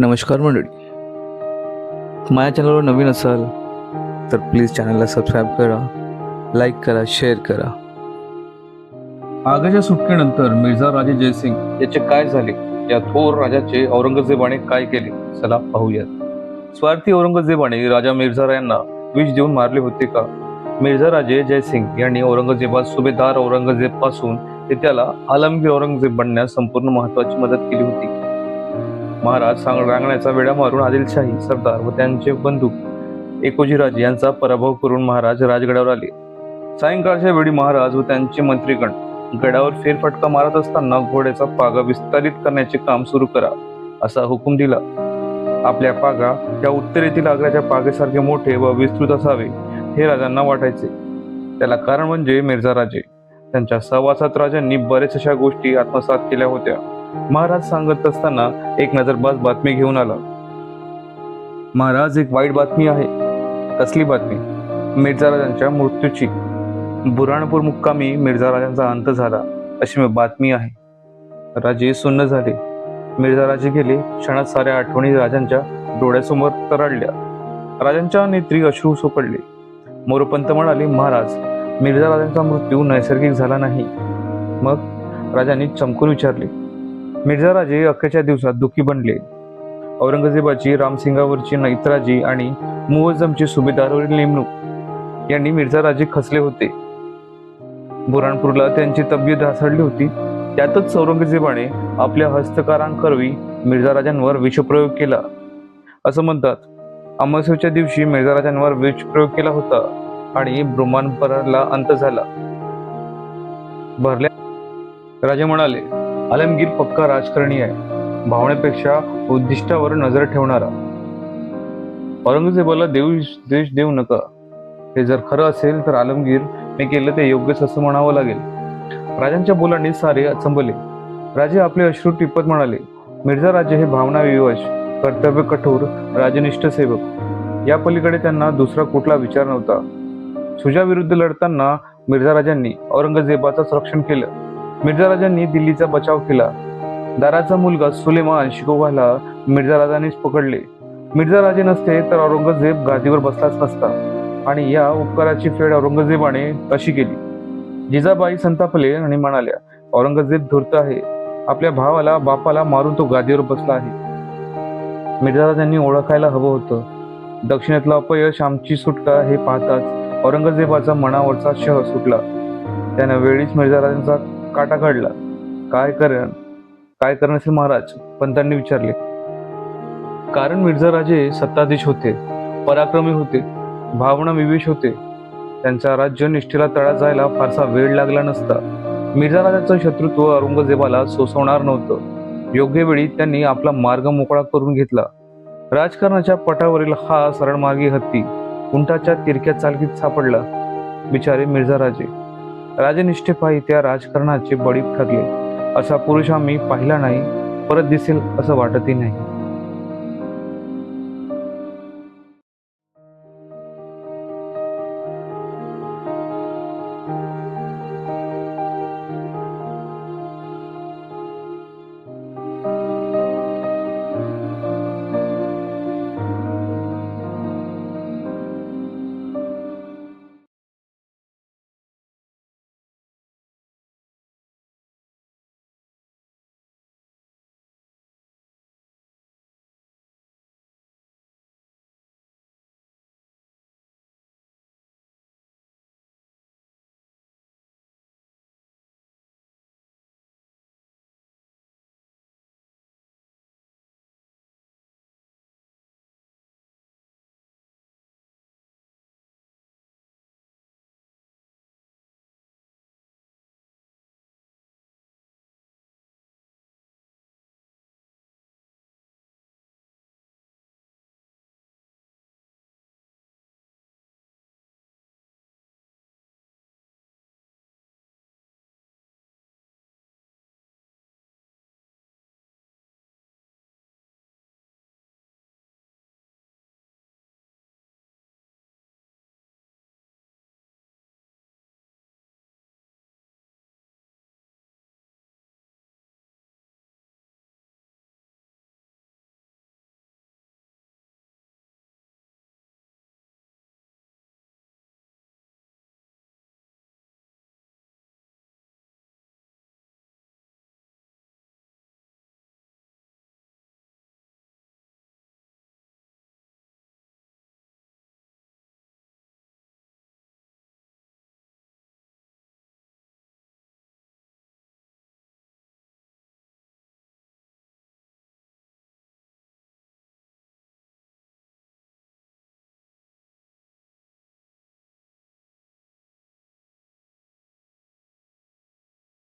नमस्कार मंडळी. माझ्या चॅनलवर नवीन असाल तर प्लीज चॅनलला सबस्क्राईब करा लाईक करा शेअर करा. आगाच्या सुटकेनंतर मिर्झा राजे जयसिंग याचे काय झाले? या थोर राजाचे औरंगजेबाने काय केले? चला पाहूयात. स्वार्थी औरंगजेबाने राजा मिर्झा यांना विष देऊन मारले होते का? मिर्झा राजे जयसिंग यांनी औरंगजेबात सुभेदार औरंगजेबपासून ते त्याला आलमगीर औरंगजेब बनण्यास संपूर्ण महत्वाची मदत केली होती. महाराज सांग रांगण्याचा वेढा मारून आदिलशाही सरदार व त्यांचे बंधू एकोजीराजे यांचा पराभव करून महाराज राजगडावर आले. सायंकाळच्या वेळी महाराज व त्यांचे मंत्रीगण गडावर फेरफटका मारत असताना घोड्याचा पागा विस्तारित करण्याचे काम सुरू करा असा हुकूम दिला. आपल्या पागा त्या उत्तरेतील आग्र्याच्या पागेसारखे मोठे व विस्तृत असावे हे राजांना वाटायचे. त्याला कारण म्हणजे मिर्झा राजे त्यांच्या सहवासात राजांनी बरेच अशा गोष्टी आत्मसात केल्या होत्या. महाराज सांगत असताना एक नजरबाज बातमी घेऊन आला. महाराज एक वाईट बातमी आहे. कसली बातमी? मिर्झा राजांच्या मृत्यूची. बुराणपूर मुक्कामी मिर्झा राजांचा अंत झाला अशी बातमी आहे. राजे सुन्न झाले. मिर्झा राजे गेले क्षणात साऱ्या आठवणी राजांच्या डोळ्यासमोर तरडल्या राजांच्या नेत्री अश्रू सोपडले. मोरपंत म्हणाले महाराज मिर्झा राजांचा मृत्यू नैसर्गिक झाला नाही. मग राजांनी चमकून विचारले मिर्झा राजे अखेरच्या दिवसात दुःखी बनले. औरंगजेबाची रामसिंगावरची नैत्राजी आणि मुवज्जमची सुभेदारवरील नेमणूक यांनी मिर्झा राजे खचले होते. बुराणपूरला त्यांची तब्येत ढासळली होती. त्यातच औरंगजेबाने आपल्या हस्तकारांकरवी मिर्झा राजांवर विषप्रयोग केला. असं म्हणतात अमावस्येच्या दिवशी मिर्झा राजांवर विषप्रयोग केला होता आणि ब्रह्मांपराला अंत झाला. भरल्या राजे म्हणाले आलमगीर पक्का राजकारणी आहे. भावनेपेक्षा उद्दिष्टावर नजर ठेवणारा. औरंगजेबाला देऊ देश देऊ नका. हे जर खरं असेल तर आलमगीर मी केलं ते योग्यच असं म्हणावं लागेल. राजांच्या बोलांनी सारे अचंबले राजे आपले अश्रू टिपत म्हणाले मिर्झा राजे हे भावना विवश कर्तव्य कठोर राजनिष्ठ सेवक. या पलीकडे त्यांना दुसरा कुठला विचार नव्हता. सुजाविरुद्ध लढताना मिर्झा राजांनी औरंगजेबाचं रक्षण केलं. मिर्झा राजांनी दिल्लीचा बचाव केला. दाराचा मुलगा सुलेमान शिकोबाला मिर्झा राजानेच पकडले. मिर्झा राजे नसते तर औरंगजेब गादीवर बसलाच नसता आणि या उपकाराची फेड औरंगजेबाने कशी केली? जिजाबाई संतापले आणि म्हणाल्या औरंगजेब धूर्त आहे. आपल्या भावाला बापाला मारून तो गादीवर बसला आहे. मिर्झा राजांनी ओळखायला हवं होतं. दक्षिणेतलं अपयश आमची सुटका हे पाहताच औरंगजेबाचा मनावरचा शह सुटला. त्यानं वेळीच मिर्झा राजांचा काटा काढला. काय करण? काय करण असेल महाराज? पंतांनी विचारले. कारण मिर्झा राजे सत्ताधीश होते पराक्रमी होते भावना विवेश होते. त्यांचा राज्य निष्ठेला तळा जायला फारसा वेळ लागला नसता. मिर्झा राजाचं शत्रुत्व औरंगजेबाला सोसवणार नव्हतं. योग्य वेळी त्यांनी आपला मार्ग मोकळा करून घेतला. राजकारणाच्या पटावरील हा सरळमार्गी हत्ती उंटाच्या तिरक्या चालकीत सापडला. बिचारे मिर्झा राजे राजनिष्ठेपायी त्या राजकारणाचे बळी ठरले. असा पुरुष आम्ही पाहिला नाही परत दिसेल असं वाटतही नाही.